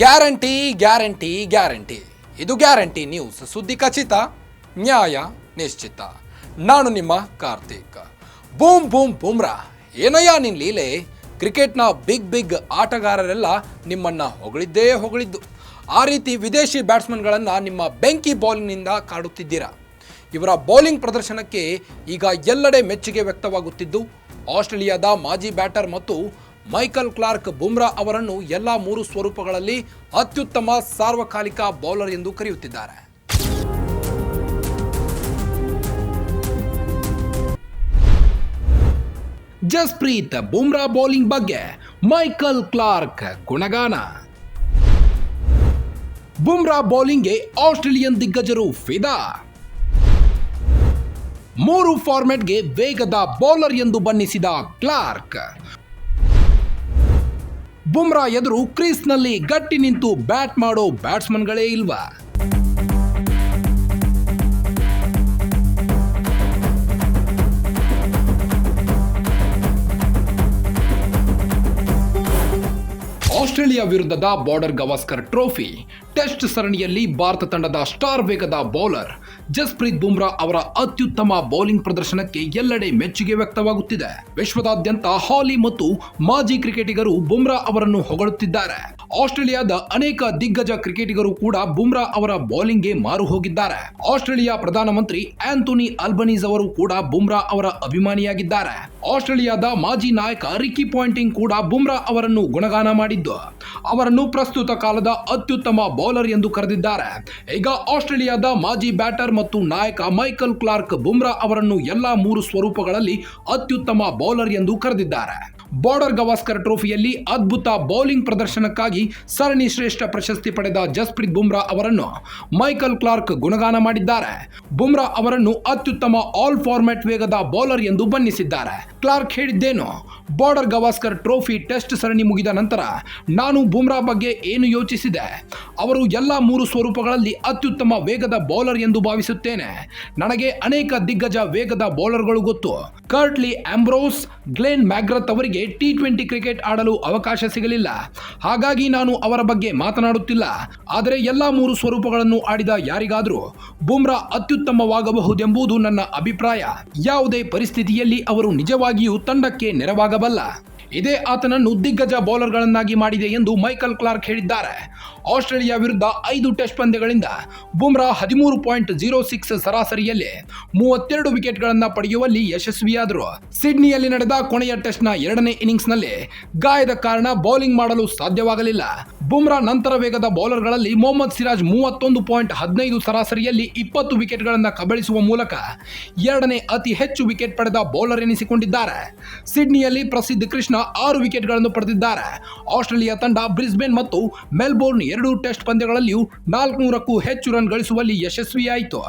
Guarantee guarantee guarantee. ಇದು guarantee news. ಸುದ್ದಿ ಖಚಿತ, ನ್ಯಾಯ ನಿಶ್ಚಿತ. ನಾನು ನಿಮ್ಮ ಕಾರ್ತಿಕ್. Boom boom, Bumrah. ಏನಯ್ಯ ನಿನ್ ಲೀಲೆ? ಕ್ರಿಕೆಟ್ನ ಬಿಗ್ ಬಿಗ್ ಆಟಗಾರರೆಲ್ಲ ನಿಮ್ಮನ್ನ ಹೊಗಳಿದ್ದೇ ಹೊಗಳಿದ್ದು. ಆ ರೀತಿ ವಿದೇಶಿ ಬ್ಯಾಟ್ಸ್ಮನ್ಗಳನ್ನು ನಿಮ್ಮ ಬೆಂಕಿ ಬಾಲಿನಿಂದ ಕಾಡುತ್ತಿದ್ದೀರಾ? ಇವರ ಬೌಲಿಂಗ್ ಪ್ರದರ್ಶನಕ್ಕೆ ಈಗ ಎಲ್ಲೆಡೆ ಮೆಚ್ಚುಗೆ ವ್ಯಕ್ತವಾಗುತ್ತಿದ್ದು, ಆಸ್ಟ್ರೇಲಿಯಾದ ಮಾಜಿ ಬ್ಯಾಟರ್ ಮತ್ತು ಮೈಕಲ್ ಕ್ಲಾರ್ಕ್ ಬುಮ್ರಾ ಅವರನ್ನು ಎಲ್ಲ ಮೂರು ಸ್ವರೂಪಗಳಲ್ಲಿ ಅತ್ಯುತ್ತಮ ಸಾರ್ವಕಾಲಿಕ ಬೌಲರ್ ಎಂದು ಕರೆಯುತ್ತಿದ್ದಾರೆ. ಜಸ್ಪ್ರೀತ್ ಬುಮ್ರಾ ಬೌಲಿಂಗ್ ಬಗ್ಗೆ ಮೈಕಲ್ ಕ್ಲಾರ್ಕ್ ಗುಣಗಾನ. ಬುಮ್ರಾ ಬೌಲಿಂಗ್ಗೆ ಆಸ್ಟ್ರೇಲಿಯನ್ ದಿಗ್ಗಜರು ಫಿದಾ. ಮೂರು ಫಾರ್ಮೆಟ್ಗೆ ವೇಗದ ಬೌಲರ್ ಎಂದು ಬಣ್ಣಿಸಿದ ಕ್ಲಾರ್ಕ್ ಬುಮ್ರಾ ಎದುರು ಕ್ರೀಸ್ನಲ್ಲಿ ಗಟ್ಟಿ ನಿಂತು ಬ್ಯಾಟ್ ಮಾಡೋ ಬ್ಯಾಟ್ಸ್ಮನ್ಗಳೇ ಇಲ್ವಾ? ಆಸ್ಟ್ರೇಲಿಯಾ ವಿರುದ್ಧದ ಬಾರ್ಡರ್ ಗವಾಸ್ಕರ್ ಟ್ರೋಫಿ. ಟೆಸ್ಟ್ ಸರಣಿಯಲ್ಲಿ ಭಾರತ ತಂಡದ ಸ್ಟಾರ್ ವೇಗದ ಬೌಲರ್ ಜಸ್ಪ್ರೀತ್ ಬುಮ್ರಾ ಅವರ ಅತ್ಯುತ್ತಮ ಬೌಲಿಂಗ್ ಪ್ರದರ್ಶನಕ್ಕೆ ಎಲ್ಲೆಡೆ ಮೆಚ್ಚುಗೆ ವ್ಯಕ್ತವಾಗುತ್ತಿದೆ. ವಿಶ್ವದಾದ್ಯಂತ ಹಾಲಿ ಮತ್ತು ಮಾಜಿ ಕ್ರಿಕೆಟಿಗರು ಬುಮ್ರಾ ಅವರನ್ನು ಹೊಗಳುತ್ತಿದ್ದಾರೆ. ಆಸ್ಟ್ರೇಲಿಯಾದ ಅನೇಕ ದಿಗ್ಗಜ ಕ್ರಿಕೆಟಿಗರು ಕೂಡ ಬುಮ್ರಾ ಅವರ ಬೌಲಿಂಗ್ಗೆ ಮಾರು ಹೋಗಿದ್ದಾರೆ. ಆಸ್ಟ್ರೇಲಿಯಾ ಪ್ರಧಾನಮಂತ್ರಿ ಆಂಥೋನಿ ಅಲ್ಬನೀಸ್ ಅವರು ಕೂಡ ಬುಮ್ರಾ ಅವರ ಅಭಿಮಾನಿಯಾಗಿದ್ದಾರೆ. ಆಸ್ಟ್ರೇಲಿಯಾದ ಮಾಜಿ ನಾಯಕ ರಿಕ್ಕಿ ಪಾಯಿಂಟಿಂಗ್ ಕೂಡ ಬುಮ್ರಾ ಅವರನ್ನು ಗುಣಗಾನ ಮಾಡಿದ್ದು. ಅವರನ್ನು ಪ್ರಸ್ತುತ ಕಾಲದ ಅತ್ಯುತ್ತಮ ಬೌಲರ್ ಎಂದು ಕರೆದಿದ್ದಾರೆ. ಈಗ ಆಸ್ಟ್ರೇಲಿಯಾದ ಮಾಜಿ ಬ್ಯಾಟರ್ ಮತ್ತು ನಾಯಕ ಮೈಕಲ್ ಕ್ಲಾರ್ಕ್ ಬುಮ್ರಾ ಅವರನ್ನು ಎಲ್ಲಾ ಮೂರು ಸ್ವರೂಪಗಳಲ್ಲಿ ಅತ್ಯುತ್ತಮ ಬೌಲರ್ ಎಂದು ಕರೆದಿದ್ದಾರೆ. ಬಾರ್ಡರ್ ಗವಾಸ್ಕರ್ ಟ್ರೋಫಿಯಲ್ಲಿ ಅದ್ಭುತ ಬೌಲಿಂಗ್ ಪ್ರದರ್ಶನಕ್ಕಾಗಿ ಸರಣಿ ಶ್ರೇಷ್ಠ ಪ್ರಶಸ್ತಿ ಪಡೆದ ಜಸ್ಪ್ರೀತ್ ಬುಮ್ರಾ ಅವರನ್ನು ಮೈಕಲ್ ಕ್ಲಾರ್ಕ್ ಗುಣಗಾನ ಮಾಡಿದ್ದಾರೆ. ಬುಮ್ರಾ ಅವರನ್ನು ಅತ್ಯುತ್ತಮ ಆಲ್ ಫಾರ್ಮ್ಯಾಟ್ ವೇಗದ ಬೌಲರ್ ಎಂದು ಬಣ್ಣಿಸಿದ್ದಾರೆ. ಕ್ಲಾರ್ಕ್ ಹೇಳಿದ್ದೇನು? ಬಾರ್ಡರ್ ಗವಾಸ್ಕರ್ ಟ್ರೋಫಿ ಟೆಸ್ಟ್ ಸರಣಿ ಮುಗಿದ ನಂತರ ನಾನು ಬುಮ್ರಾ ಬಗ್ಗೆ ಏನು ಯೋಚಿಸಿದೆ? ಅವರು ಎಲ್ಲ ಮೂರು ಸ್ವರೂಪಗಳಲ್ಲಿ ಅತ್ಯುತ್ತಮ ವೇಗದ ಬೌಲರ್ ಎಂದು ಭಾವಿಸುತ್ತೇನೆ. ನನಗೆ ಅನೇಕ ದಿಗ್ಗಜ ವೇಗದ ಬೌಲರ್ಗಳು ಗೊತ್ತು. ಕರ್ಟ್ಲಿ ಆಂಬ್ರೋಸ್, ಗ್ಲೇನ್ ಮ್ಯಾಗ್ರತ್ ಅವರಿಗೆ ಟಿ ಟ್ವೆಂಟಿ ಕ್ರಿಕೆಟ್ ಆಡಲು ಅವಕಾಶ ಸಿಗಲಿಲ್ಲ. ಹಾಗಾಗಿ ನಾನು ಅವರ ಬಗ್ಗೆ ಮಾತನಾಡುತ್ತಿಲ್ಲ. ಆದರೆ ಎಲ್ಲ ಮೂರು ಸ್ವರೂಪಗಳನ್ನು ಆಡಿದ ಯಾರಿಗಾದರೂ ಬುಮ್ರಾ ಅತ್ಯುತ್ತಮವಾಗಬಹುದೆಂಬುದು ನನ್ನ ಅಭಿಪ್ರಾಯ. ಯಾವುದೇ ಪರಿಸ್ಥಿತಿಯಲ್ಲಿ ಅವರು ನಿಜವಾಗಿಯೂ ತಂಡಕ್ಕೆ ನೆರವಾಗಬಲ್ಲ. ಇದೇ ಆತನನ್ನು ದಿಗ್ಗಜ ಬೌಲರ್ಗಳನ್ನಾಗಿ ಮಾಡಿದೆ ಎಂದು ಮೈಕಲ್ ಕ್ಲಾರ್ಕ್ ಹೇಳಿದ್ದಾರೆ. ಆಸ್ಟ್ರೇಲಿಯಾ ವಿರುದ್ಧ ಐದು ಟೆಸ್ಟ್ ಪಂದ್ಯಗಳಿಂದ ಬುಮ್ರಾ ಹದಿಮೂರು ಪಾಯಿಂಟ್ ಜೀರೋ ಸಿಕ್ಸ್ ಸರಾಸರಿಯಲ್ಲಿ ಮೂವತ್ತೆರಡು ವಿಕೆಟ್ಗಳನ್ನು ಪಡೆಯುವಲ್ಲಿ ಯಶಸ್ವಿಯಾದರು. ಸಿಡ್ನಿಯಲ್ಲಿ ನಡೆದ ಕೊನೆಯ ಟೆಸ್ಟ್ನ ಎರಡನೇ ಇನ್ನಿಂಗ್ಸ್ನಲ್ಲಿ ಗಾಯದ ಕಾರಣ ಬೌಲಿಂಗ್ ಮಾಡಲು ಸಾಧ್ಯವಾಗಲಿಲ್ಲ. ಬುಮ್ರಾ ನಂತರ ವೇಗದ ಬೌಲರ್ಗಳಲ್ಲಿ ಮೊಹಮ್ಮದ್ ಸಿರಾಜ್ ಮೂವತ್ತೊಂದು ಪಾಯಿಂಟ್ ಹದಿನೈದು ಸರಾಸರಿಯಲ್ಲಿ ಇಪ್ಪತ್ತು ವಿಕೆಟ್ಗಳನ್ನು ಕಬಳಿಸುವ ಮೂಲಕ ಎರಡನೇ ಅತಿ ಹೆಚ್ಚು ವಿಕೆಟ್ ಪಡೆದ ಬೌಲರ್ ಎನಿಸಿಕೊಂಡಿದ್ದಾರೆ. ಸಿಡ್ನಿಯಲ್ಲಿ ಪ್ರಸಿದ್ಧ ಕೃಷ್ಣ ಆರು ವಿಕೆಟ್ಗಳನ್ನು ಪಡೆದಿದ್ದಾರೆ. ಆಸ್ಟ್ರೇಲಿಯಾ ತಂಡ ಬ್ರಿಸ್ಬೇನ್ ಮತ್ತು ಮೆಲ್ಬೋರ್ನ್ ಎರಡೂ ಟೆಸ್ಟ್ ಪಂದ್ಯಗಳಲ್ಲಿಯೂ ನಾಲ್ಕುನೂರಕ್ಕೂ ಹೆಚ್ಚು ರನ್ ಗಳಿಸುವಲ್ಲಿ ಯಶಸ್ವಿಯಾಯಿತು.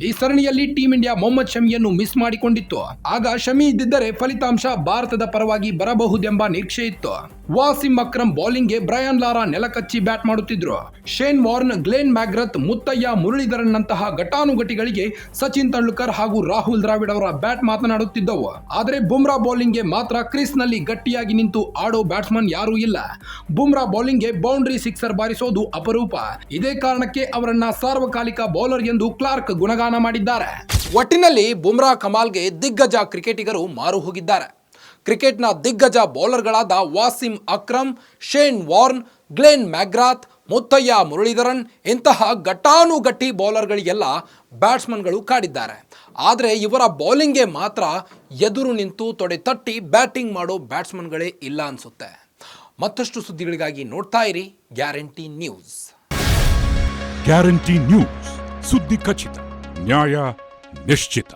ಈ ಸರಣಿಯಲ್ಲಿ ಟೀಂ ಇಂಡಿಯಾ ಮೊಹಮ್ಮದ್ ಶಮಿಯನ್ನು ಮಿಸ್ ಮಾಡಿಕೊಂಡಿತ್ತು. ಆಗ ಶಮಿ ಇದ್ದಿದ್ದರೆ ಫಲಿತಾಂಶ ಭಾರತದ ಪರವಾಗಿ ಬರಬಹುದೆಂಬ ನಿರೀಕ್ಷೆ ಇತ್ತು ವಾಸಿಂ ಅಕ್ರಮ್ ಬೌಲಿಂಗ್ಗೆ ಬ್ರಯಾನ್ ಲಾರಾ ನೆಲಕಚ್ಚಿ bat ಮಾಡುತ್ತಿದ್ರು. Shane Warne, Glenn McGrath, Muttiah Muralitharan ನಂತಹ ಘಟಾನುಘಟಿಗಳಿಗೆ ಸಚಿನ್ ತೆಂಡೂಲ್ಕರ್ ಹಾಗೂ ರಾಹುಲ್ ದ್ರಾವಿಡ್ ಅವರ ಬ್ಯಾಟ್ ಮಾತನಾಡುತ್ತಿದ್ದವು. ಆದರೆ ಬುಮ್ರಾ ಬೌಲಿಂಗ್ಗೆ ಮಾತ್ರ ಕ್ರೀಸ್ನಲ್ಲಿ ಗಟ್ಟಿಯಾಗಿ ನಿಂತು ಆಡೋ ಬ್ಯಾಟ್ಸ್ಮನ್ ಯಾರೂ ಇಲ್ಲ. ಬುಮ್ರಾ ಬೌಲಿಂಗ್ಗೆ ಬೌಂಡ್ರಿ ಸಿಕ್ಸರ್ ಬಾರಿಸೋದು ಅಪರೂಪ. ಇದೇ ಕಾರಣಕ್ಕೆ ಅವರನ್ನ ಸಾರ್ವಕಾಲಿಕ ಬೌಲರ್ ಎಂದು ಕ್ಲಾರ್ಕ್ ಗುಣಗಾನ ಮಾಡಿದ್ದಾರೆ. ಒಟ್ಟಿನಲ್ಲಿ ಬುಮ್ರಾ ಕಮಾಲ್ಗೆ ದಿಗ್ಗಜ ಕ್ರಿಕೆಟಿಗರು ಮಾರು ಹೋಗಿದ್ದಾರೆ. ಕ್ರಿಕೆಟ್ನ ದಿಗ್ಗಜ ಬೌಲರ್ಗಳಾದ Wasim Akram, Shane Warne, Glenn McGrath, Muttiah Muralitharan ಇಂತಹ ಘಟಾನುಘಟಿ ಬೌಲರ್ಗಳಿಗೆಲ್ಲ ಬ್ಯಾಟ್ಸ್ಮನ್ಗಳು ಕಾಡಿದ್ದಾರೆ. ಆದರೆ ಇವರ ಬೌಲಿಂಗ್ಗೆ ಮಾತ್ರ ಎದುರು ನಿಂತು ತೊಡೆ ತಟ್ಟಿ ಬ್ಯಾಟಿಂಗ್ ಮಾಡೋ ಬ್ಯಾಟ್ಸ್ಮನ್ಗಳೇ ಇಲ್ಲ ಅನಿಸುತ್ತೆ. ಮತ್ತಷ್ಟು ಸುದ್ದಿಗಳಿಗಾಗಿ ನೋಡ್ತಾ ಇರಿ ಗ್ಯಾರಂಟಿ ನ್ಯೂಸ್. Guarantee news. ಸುದ್ದಿ ಖಚಿತ, ನ್ಯಾಯ ನಿಶ್ಚಿತ.